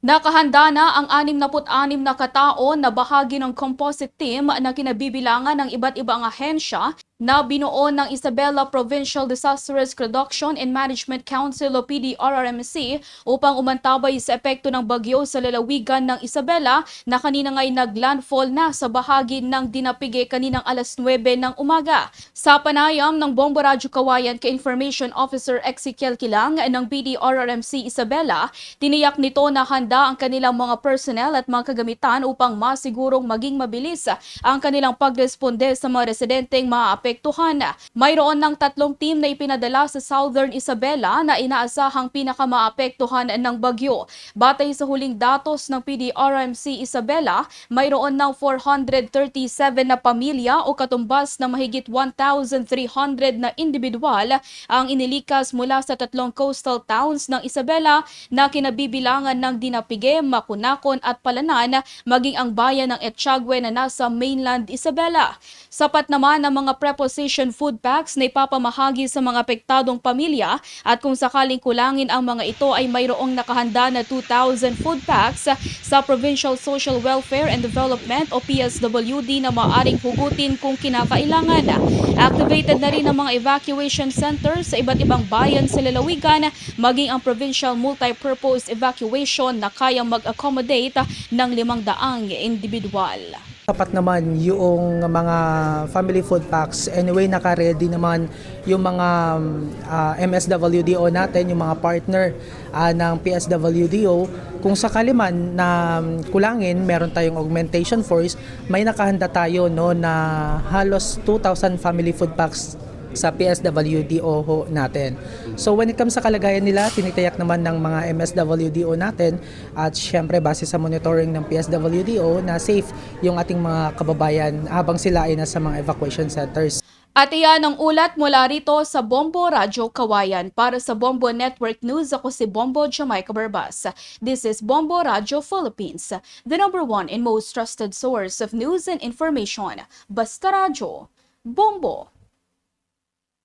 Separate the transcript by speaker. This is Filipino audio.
Speaker 1: Nakahanda na ang 66 na katao na bahagi ng composite team na kinabibilangan ng iba't ibang ahensya na binuo ng Isabela Provincial Disaster Risk Reduction and Management Council o PDRRMC upang umantabay sa epekto ng bagyo sa lalawigan ng Isabela na kanina nga'y naglandfall na sa bahagi ng dinapige kaninang alas 9 ng umaga. Sa panayam ng Bombo Radyo Kawayan kay Information Officer Ezekiel Kilang ng PDRRMC Isabela, tiniyak nito na handa ang kanilang mga personnel at mga kagamitan upang masigurong maging mabilis ang kanilang pagresponde sa mga residenteng maapektuhan. Mayroon ng tatlong team na ipinadala sa Southern Isabela na inaasahang pinakamaapektuhan ng bagyo. Batay sa huling datos ng PDRMC Isabela, mayroon ng 437 na pamilya o katumbas na mahigit 1,300 na individual ang inilikas mula sa tatlong coastal towns ng Isabela na kinabibilangan ng Dinapige, Makunakon at Palanan, maging ang bayan ng Etchagwe na nasa mainland Isabela. Sapat naman ang mga preposition food packs na ipapamahagi sa mga apektadong pamilya at kung sakaling kulangin ang mga ito ay mayroong nakahanda na 2,000 food packs sa Provincial Social Welfare and Development o PSWD na maaring hugutin kung kinakailangan. Activated na rin ang mga evacuation centers sa iba't ibang bayan sa lalawigan, maging ang Provincial Multipurpose Evacuation na kayang mag-accommodate ng 500 individual.
Speaker 2: Tapat naman yung mga family food packs. Anyway, naka-ready naman yung mga ah, MSWDO natin, yung mga partner ah, ng PSWDO. Kung sakali man na kulangin, meron tayong augmentation force, may nakahanda tayo no, na halos 2,000 family food packs sa PSWDO ho natin. So when it comes sa kalagayan nila, tinitiyak naman ng mga MSWDO natin at syempre base sa monitoring ng PSWDO na safe yung ating mga kababayan habang sila ay nasa mga evacuation centers.
Speaker 1: At iyan ang ulat mula rito sa Bombo Radyo Kawayan. Para sa Bombo Network News, ako si Bombo Jamaica Barbas. This is Bombo Radyo Philippines, the number one and most trusted source of news and information. Basta Radyo, Bombo